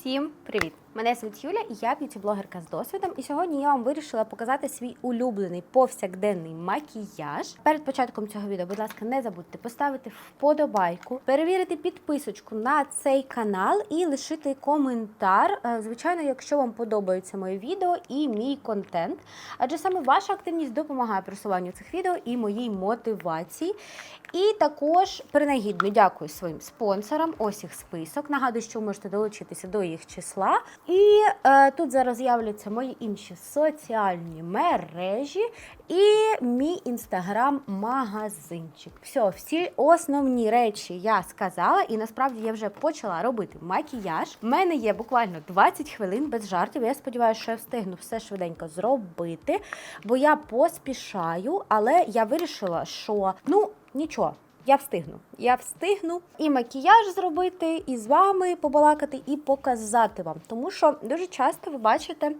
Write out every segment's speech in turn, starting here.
Всім привіт! Мене звуть Юля і я б'юті-блогерка з досвідом. І сьогодні я вам вирішила показати свій улюблений повсякденний макіяж. Перед початком цього відео, будь ласка, не забудьте поставити вподобайку, перевірити підписочку на цей канал і лишити коментар. Е, Звичайно, якщо вам подобаються мої відео і мій контент, адже саме ваша активність допомагає просуванню цих відео і моїй мотивації. І також принагідно дякую своїм спонсорам. Ось їх список. Нагадую, що ви можете долучитися до їх числа. І е, тут зараз з'являться мої інші соціальні мережі і мій інстаграм-магазинчик. Все, всі основні речі я сказала, і насправді я вже почала робити макіяж. У мене є буквально 20 хвилин без жартів. Я сподіваюся, що я встигну все швиденько зробити, бо я поспішаю, але я вирішила, що ну нічого. Я встигну. Я встигну і макіяж зробити, і з вами побалакати, і показати вам. Тому що дуже часто ви бачите,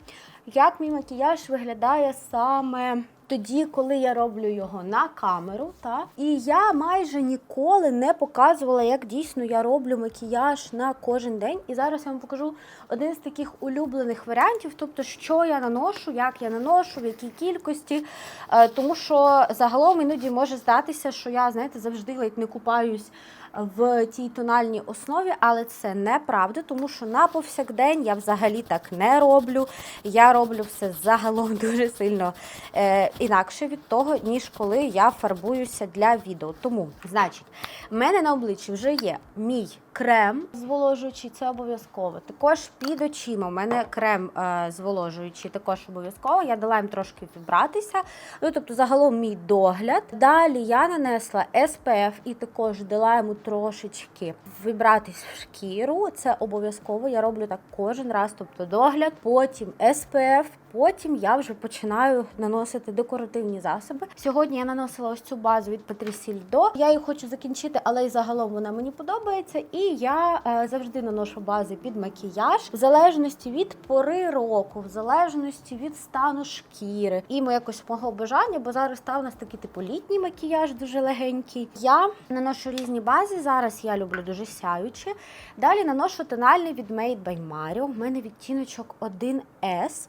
як мій макіяж виглядає саме тоді, коли я роблю його на камеру. Та? І я майже ніколи не показувала, як дійсно я роблю макіяж на кожен день. І зараз я вам покажу один з таких улюблених варіантів, тобто, що я наношу, як я наношу, в якій кількості. Е, Тому що загалом іноді може здатися, що я, знаєте, завжди ледь не купаюсь в тій тональній основі, але це неправда, тому що на повсякдень я взагалі так не роблю. Я роблю все загалом дуже сильно е, інакше від того, ніж коли я фарбуюся для відео. Тому, значить, в мене на обличчі вже є мій крем зволожуючий, це обов'язково. Також під очима у мене крем е, зволожуючий, також обов'язково. Я дала їм трошки вібратися. Ну, тобто, загалом мій догляд. Далі я нанесла SPF і також дала йому трошечки вибратись в шкіру. Це обов'язково. Я роблю так кожен раз. Тобто догляд, потім SPF, Потім я вже починаю наносити декоративні засоби. Сьогодні я наносила ось цю базу від Patricia До. Я її хочу закінчити, але і загалом вона мені подобається. І я е, завжди наношу бази під макіяж, в залежності від пори року, в залежності від стану шкіри і mo- якось мого бажання, бо зараз став у нас такий типу літній макіяж, дуже легенький. Я наношу різні бази. Зараз я люблю дуже сяючі. Далі наношу тональний від Made by Mario. У мене відтіночок 1S.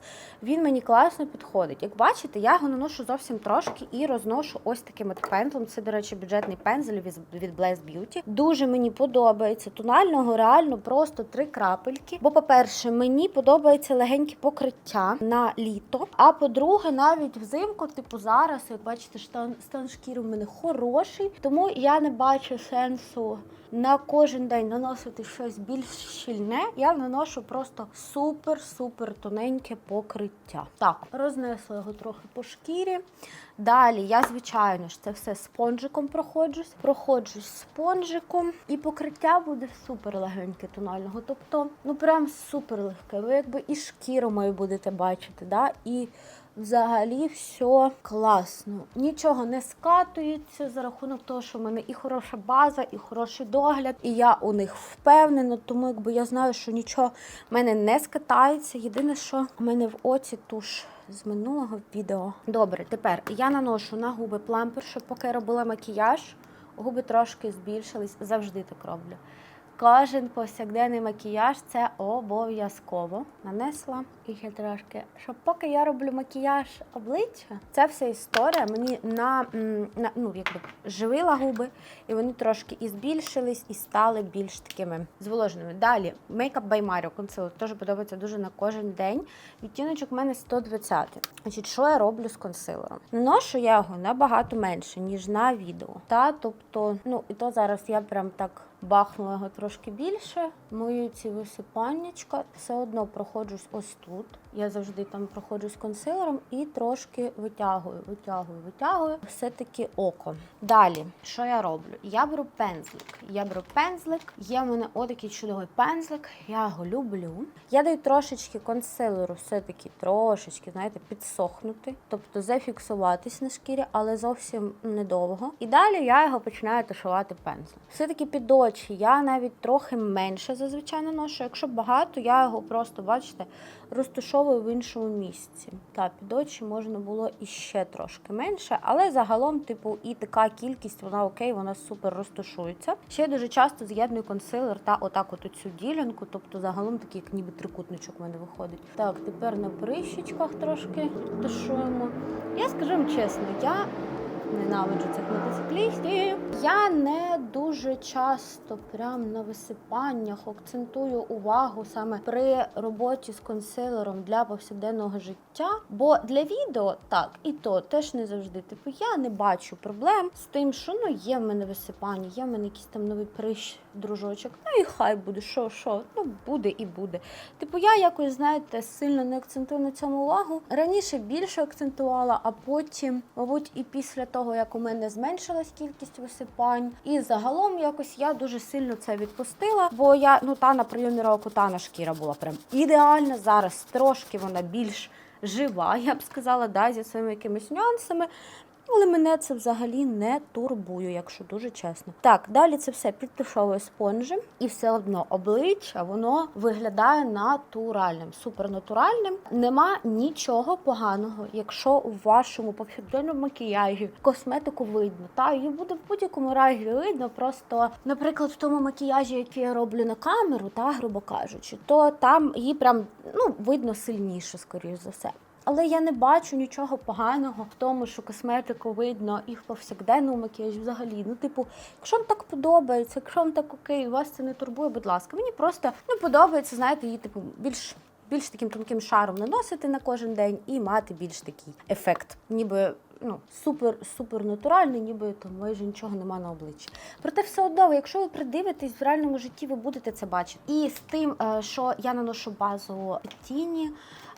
Він мені класно підходить. Як бачите, я його наношу зовсім трошки і розношу ось таким от пензлем. Це, до речі, бюджетний пензель від Bless Beauty. Дуже мені подобається. Тонального реально просто три крапельки. Бо, по-перше, мені подобається легеньке покриття на літо. А по-друге, навіть взимку, типу зараз, як бачите, стан, стан шкіри в мене хороший, тому я не бачу сенсу на кожен день наносити щось більш щільне, я наношу просто супер-супер тоненьке покриття. Так, рознесла його трохи по шкірі. Далі я, звичайно ж, це все спонжиком проходжусь. Проходжусь спонжиком, і покриття буде супер легеньке тонального. Тобто, ну прям супер легке. Ви якби і шкіру мою будете бачити, да? і Взагалі все класно. Нічого не скатується за рахунок того, що в мене і хороша база, і хороший догляд, і я у них впевнена, тому якби я знаю, що нічого в мене не скатається. Єдине, що в мене в оці туш з минулого відео. Добре, тепер я наношу на губи плампер, щоб поки я робила макіяж, губи трошки збільшились. Завжди так роблю. Кожен повсякденний макіяж це обов'язково. Нанесла і ще трошки. Щоб поки я роблю макіяж обличчя, ця вся історія мені на, на ну, якби живила губи, і вони трошки і збільшились, і стали більш такими зволоженими. Далі Makeup by консилер теж подобається дуже на кожен день. Відтіночок у мене 120. Значить, що я роблю з консилером? Наношу я його набагато менше, ніж на відео. Та, тобто, ну і то зараз я прям так бахнула його трошки більше. Мою ці висипаннячка все одно проходжусь ось тут. Я завжди там проходжусь консилером і трошки витягую, витягую, витягую. Все-таки око. Далі, що я роблю? Я беру пензлик. Я беру пензлик. Є в мене отакий чудовий пензлик. Я його люблю. Я даю трошечки консилеру, все-таки трошечки, знаєте, підсохнути, тобто зафіксуватись на шкірі, але зовсім недовго. І далі я його починаю тушувати пензлем. Все-таки під очі я навіть трохи менше зазвичай наношу. Якщо багато, я його просто, бачите, розташовую в іншому місці. Та під очі можна було іще трошки менше, але загалом, типу, і така кількість, вона окей, вона супер розташується. Ще дуже часто з'єдную консилер та отак от цю ділянку, тобто загалом такий, як ніби трикутничок у мене виходить. Так, тепер на прищичках трошки тушуємо. Я скажу вам чесно, я ненавиджу цих мотоциклістів. Я не дуже часто прям на висипаннях акцентую увагу саме при роботі з консилером для повсякденного життя. Бо для відео так і то теж не завжди. Типу, я не бачу проблем з тим, що ну є в мене висипання, є в мене якийсь там новий прищ, дружочок. Ну і хай буде, що, що, ну буде і буде. Типу, я якось, знаєте, сильно не акцентую на цьому увагу. Раніше більше акцентувала, а потім, мабуть, і після того, як у мене зменшилась кількість висипань, і загалом якось я дуже сильно це відпустила. Бо я ну та на прийомі року та шкіра була прям ідеальна. Зараз трошки вона більш жива, я б сказала, да, зі своїми якимись нюансами. Але мене це взагалі не турбує, якщо дуже чесно. Так, далі це все підтушовує спонжем, і все одно обличчя воно виглядає натуральним, супернатуральним. Нема нічого поганого, якщо у вашому повсякденному макіяжі косметику видно. Та її буде в будь-якому разі видно. Просто, наприклад, в тому макіяжі, який я роблю на камеру, та грубо кажучи, то там її прям ну видно сильніше, скоріш за все. Але я не бачу нічого поганого в тому, що косметику видно і в повсякденному макіяжі взагалі. Ну, типу, якщо вам так подобається, якщо вам так окей, вас це не турбує, будь ласка. Мені просто ну, подобається, знаєте, її типу більш. Більш таким тонким шаром наносити на кожен день і мати більш такий ефект, ніби ну супер супер натуральний, ніби там майже нічого нема на обличчі. Проте все одно, якщо ви придивитесь в реальному житті, ви будете це бачити. І з тим, е, що я наношу базу тіні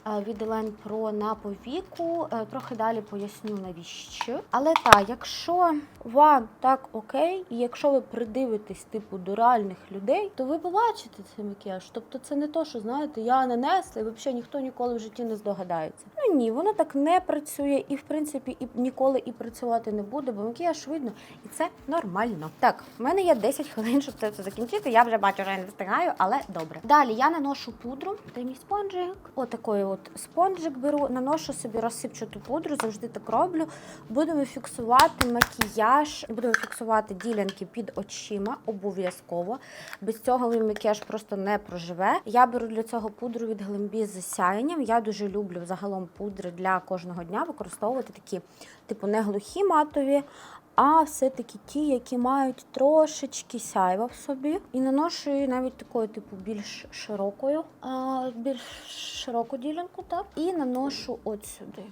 е, від Елен Pro на повіку, е, трохи далі поясню навіщо. Але так, якщо вам так окей, і якщо ви придивитесь типу до реальних людей, то ви побачите цей макіяж. Тобто це не то, що знаєте, я нанесла, і взагалі ніхто ніколи в житті не здогадається. Ну ні, воно так не працює, і в принципі і ніколи і працювати не буде, бо макіяж видно, і це нормально. Так, в мене є 10 хвилин, щоб це все закінчити. Я вже бачу, що я не встигаю, але добре. Далі я наношу пудру, де мій спонжик. Отакий от спонжик беру, наношу собі розсипчату пудру, завжди так роблю. Будемо фіксувати макіяж, будемо фіксувати ділянки під очима, обов'язково. Без цього мій макіяж просто не проживе. Я беру для цього пудру від Глембі з засяянням. Я дуже люблю загалом пудри для кожного дня використовувати такі, типу, не глухі матові, а все-таки ті, які мають трошечки сяйва в собі. І наношу її навіть такою, типу, більш широкою, більш широку ділянку, так. І наношу от сюди.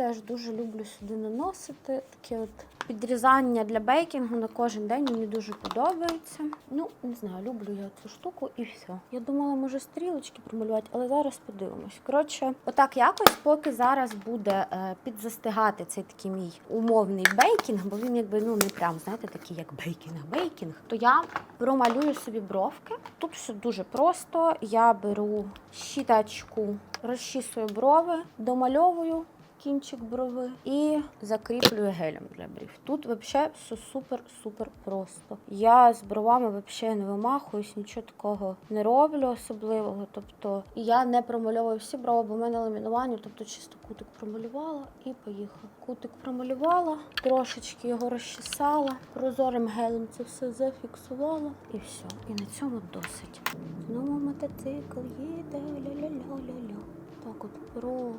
Теж дуже люблю сюди наносити. Таке от підрізання для бейкінгу на кожен день мені дуже подобається. Ну, не знаю, люблю я цю штуку і все. Я думала, може стрілочки промалювати, але зараз подивимось. Коротше, отак якось, поки зараз буде е, підзастигати цей такий мій умовний бейкінг, бо він якби ну не прям, знаєте, такий як бейкінг, бейкінг, то я промалюю собі бровки. Тут все дуже просто. Я беру щіточку, розчісую брови, домальовую кінчик брови і закріплюю гелем для брів. Тут взагалі все супер-супер просто. Я з бровами взагалі не вимахуюсь, нічого такого не роблю особливого. Тобто я не промальовую всі брови, бо в мене ламінування, тобто чисто кутик промалювала і поїхала. Кутик промалювала, трошечки його розчесала, прозорим гелем це все зафіксувала і все. І на цьому досить. Знову мотоцикл їде ля-ля-ля-ля-ля. Так от про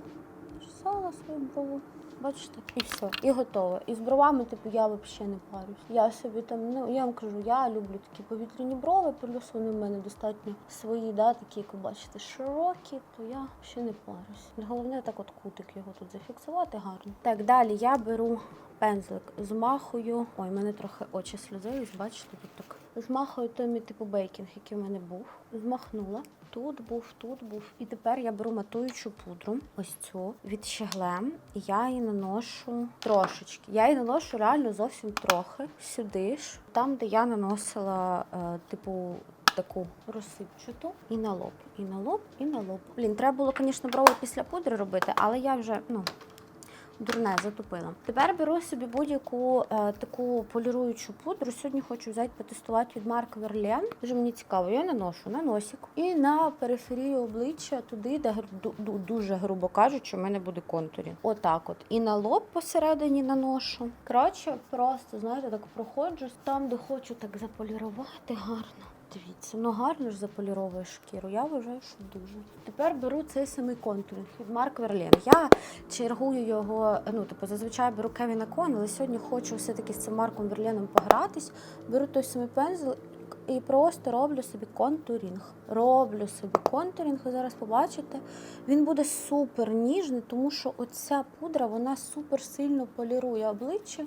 чесала свою брову. Бачите, і все, і готово. І з бровами, типу, я взагалі не парюсь. Я собі там, ну я вам кажу, я люблю такі повітряні брови, плюс вони в мене достатньо свої, да, такі, як ви бачите, широкі, то я ще не парюсь. Головне так от кутик його тут зафіксувати гарно. Так, далі я беру пензлик, змахую. Ой, мене трохи очі сльозились, бачите, тут так. Змахую той мій типу бейкінг, який в мене був. Змахнула. Тут був, тут був. І тепер я беру матуючу пудру, ось цю від Щеглем. І я її наношу трошечки. Я її наношу реально зовсім трохи сюди ж, там, де я наносила, е, типу. Таку розсипчату і на лоб, і на лоб, і на лоб. Блін, треба було, звісно, брови після пудри робити, але я вже, ну, Дурне, затупила. Тепер беру собі будь-яку е, таку поліруючу пудру. Сьогодні хочу взяти потестувати від марки Верлен. Дуже мені цікаво. Я наношу на носик і на периферію обличчя туди, де дуже грубо кажучи, у мене буде контурі. Отак от. І на лоб посередині наношу. Коротше, просто знаєте, так проходжу там, де хочу так заполірувати гарно. Дивіться, ну гарно ж заполіровує шкіру. Я вважаю, що дуже. Тепер беру цей самий контуринг від Марк Верлен. Я чергую його, ну типу, зазвичай беру Кевіна Кон, але сьогодні хочу все-таки з цим Марком Верленом погратись. Беру той самий пензл і просто роблю собі контурінг. Роблю собі контурінг, ви зараз побачите. Він буде супер ніжний, тому що оця пудра вона супер сильно полірує обличчя.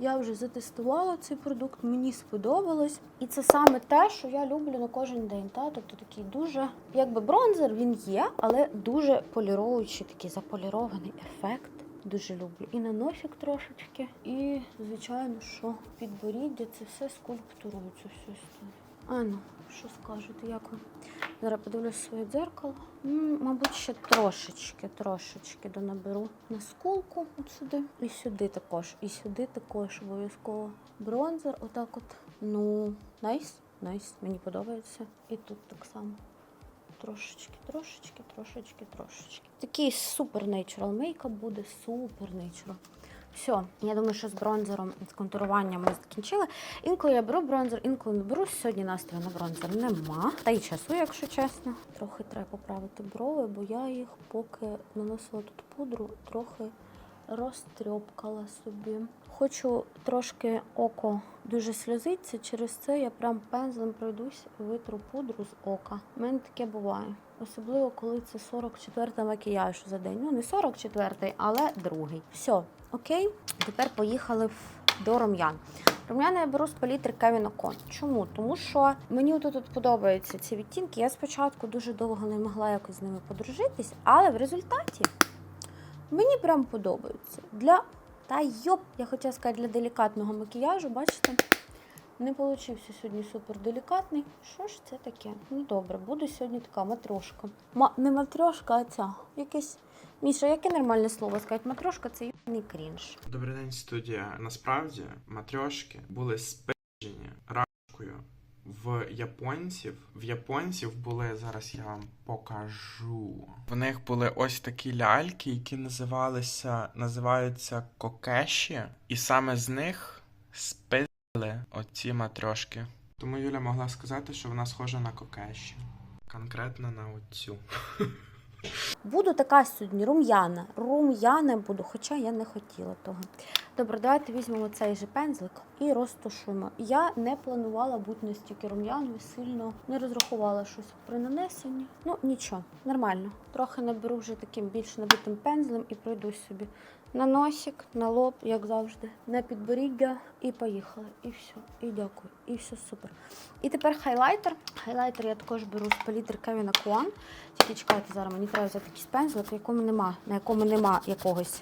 Я вже затестувала цей продукт, мені сподобалось. І це саме те, що я люблю на кожен день. Та? Тобто такий дуже, якби бронзер він є, але дуже поліруючий, такий заполірований ефект. Дуже люблю. І на носик трошечки. І, звичайно, що підборіддя це все скульптурую, цю всю історію. А ну, що скажете, як ви? Зараз подивлюсь своє дзеркало. М, Мабуть, ще трошечки, трошечки донаберу на скулку от сюди. І сюди також. І сюди також обов'язково. Бронзер, отак от. Ну, найс, найс, мені подобається. І тут так само. Трошечки, трошечки, трошечки, трошечки. Такий супер natural мейкап буде, супер natural. Все, я думаю, що з бронзером, з контуруванням ми закінчили. Інколи я беру бронзер, інколи не беру. Сьогодні настрою на бронзер нема. Та й часу, якщо чесно. Трохи треба поправити брови, бо я їх поки наносила тут пудру, трохи розтрьопкала собі. Хочу трошки око дуже сльозиться, через це я прям пензлем пройдусь і витру пудру з ока. У мене таке буває. Особливо, коли це 44-й макіяж за день. Ну, не 44-й, але другий. Все, окей. Тепер поїхали до рум'ян. Рум'яна я беру з палітри Kevin Кон. Чому? Тому що мені тут, подобаються ці відтінки. Я спочатку дуже довго не могла якось з ними подружитись, але в результаті мені прям подобаються. Для та йоп, я хотіла сказати, для делікатного макіяжу, бачите, не получився сьогодні супер делікатний. Що ж це таке? Ну добре, буду сьогодні така матрошка. Ма, не матрошка, а ця. Якесь. Міша, яке нормальне слово сказати? Матрошка це юний крінж. Добрий день, студія. Насправді матрьошки були спижені рашкою в японців. В японців були зараз я вам покажу. В них були ось такі ляльки, які називалися називаються кокеші, і саме з них спили оці матрошки. Тому Юля могла сказати, що вона схожа на кокеші. Конкретно на оцю. Буду така сьогодні рум'яна. Рум'яна буду, хоча я не хотіла того. Добре, давайте візьмемо цей же пензлик і розтушуємо. Я не планувала бути настільки рум'яною, сильно не розрахувала щось при нанесенні. Ну нічого, нормально. Трохи наберу вже таким більш набитим пензлем і пройду собі на носик, на лоб, як завжди, на підборіддя і поїхали. І все. І дякую. І все супер. І тепер хайлайтер. Хайлайтер я також беру з палітри Kevin Куан. Тільки чекайте зараз, мені треба взяти якийсь пензлик, якому нема, на якому нема якогось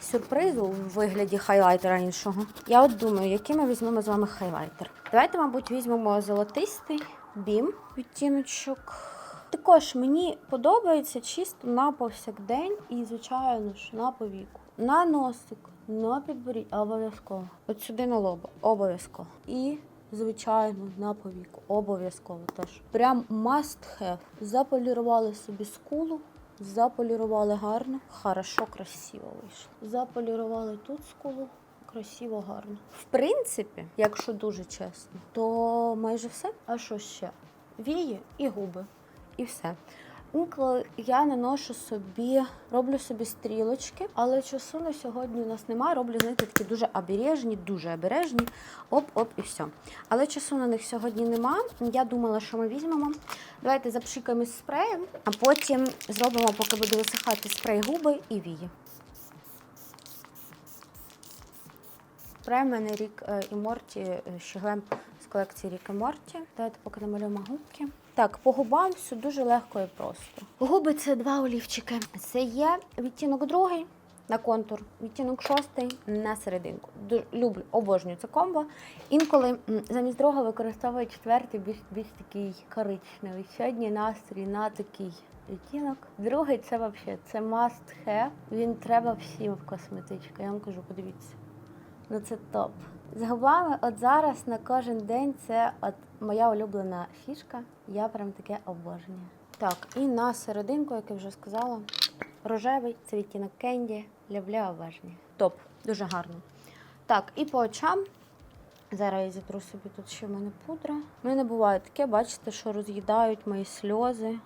сюрпризу в вигляді хайлайтера іншого. Я от думаю, який ми візьмемо з вами хайлайтер. Давайте, мабуть, візьмемо золотистий бім відтіночок. Також мені подобається чисто на повсякдень і, звичайно ж, на повіку. На носик, на підборіддя, обов'язково. От сюди на лоба, обов'язково. І Звичайно, на повіку. Обов'язково теж. Прям must have. Заполірували собі скулу, заполірували гарно. Хорошо, красиво вийшло. Заполірували тут скулу. Красиво, гарно. В принципі, якщо дуже чесно, то майже все. А що ще? Вії і губи. І все. Інколи я наношу собі, роблю собі стрілочки, але часу на сьогодні у нас немає. Роблю, знаєте, такі дуже обережні, дуже обережні. Оп-оп і все. Але часу на них сьогодні нема. Я думала, що ми візьмемо. Давайте запшикаємо спреєм, а потім зробимо, поки буде висихати спрей губи і вії. Спрей в мене рік е, і Морті е, щеглем з колекції Рік і Морті. Давайте поки намалюємо губки. Так, по губам все дуже легко і просто. Губи це два олівчики. Це є відтінок другий. на контур, відтінок шостий на серединку. Люблю, обожнюю це комбо. Інколи замість другого використовую четвертий, більш більш такий коричневий. Сьогодні настрій на такий відтінок. Другий це взагалі це must have. Він треба всім в косметичку. Я вам кажу, подивіться. Ну це топ. З губами, от зараз на кожен день це от моя улюблена фішка. Я прям таке обожнюю. Так, і на серединку, як я вже сказала, рожевий це відтінок кенді. Люблю обожнюю. Топ, дуже гарно. Так, і по очам. Зараз я зітру собі тут ще в мене пудра. У мене буває таке, бачите, що роз'їдають мої сльози.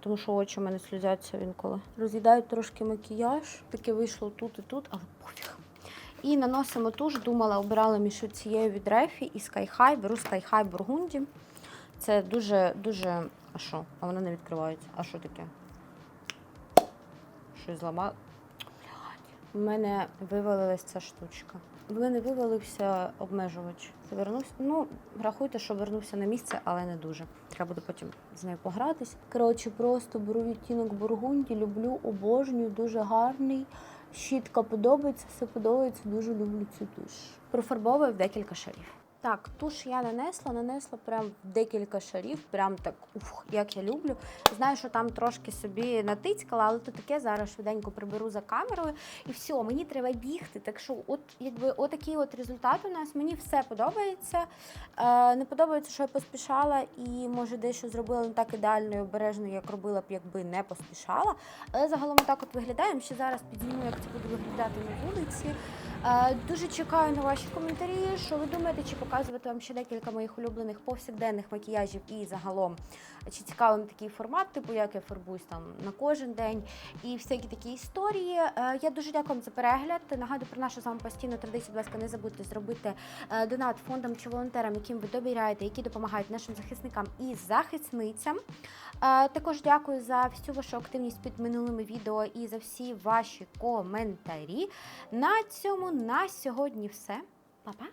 Тому що очі в мене сльозяться інколи. Роз'їдають трошки макіяж. Таке вийшло тут і тут, але пофіг. І наносимо туш, думала, обирала між цією від Рефі і Sky High. Беру Sky High Burgundy. Це дуже, дуже. А що? А вона не відкривається. А що таке? Щось зламала. У мене вивалилась ця штучка. В мене вивалився обмежувач. Це. Ну, рахуйте, що вернувся на місце, але не дуже. Треба буде потім з нею погратись. Коротше, просто беру відтінок бургунді, люблю, обожнюю, дуже гарний. Щітка подобається, все подобається, дуже люблю цю туш. Профарбовую в декілька шарів. Так, туш я нанесла, нанесла прям декілька шарів, прям так, ух, як я люблю. Знаю, що там трошки собі натицькала, але то таке зараз швиденько приберу за камерою. І все, мені треба бігти. Так що, от якби отакий от результат у нас. Мені все подобається. Е, не подобається, що я поспішала і може дещо зробила не так ідеально і обережно, як робила б, якби не поспішала. Але загалом так от виглядаємо. Ще зараз підзніму, як це буде виглядати на вулиці. Е, Дуже чекаю на ваші коментарі. Що ви думаєте, чи показувати вам ще декілька моїх улюблених повсякденних макіяжів і загалом, чи цікавим такий формат, типу як я фарбуюсь там на кожен день і всякі такі історії. Е, Я дуже дякую вам за перегляд. Нагадую про нашу з вами постійну традицію. Будь ласка, не забудьте зробити е, донат фондам чи волонтерам, яким ви довіряєте, які допомагають нашим захисникам і захисницям. Також дякую за всю вашу активність під минулими відео і за всі ваші коментарі. На цьому на сьогодні все. Па-па!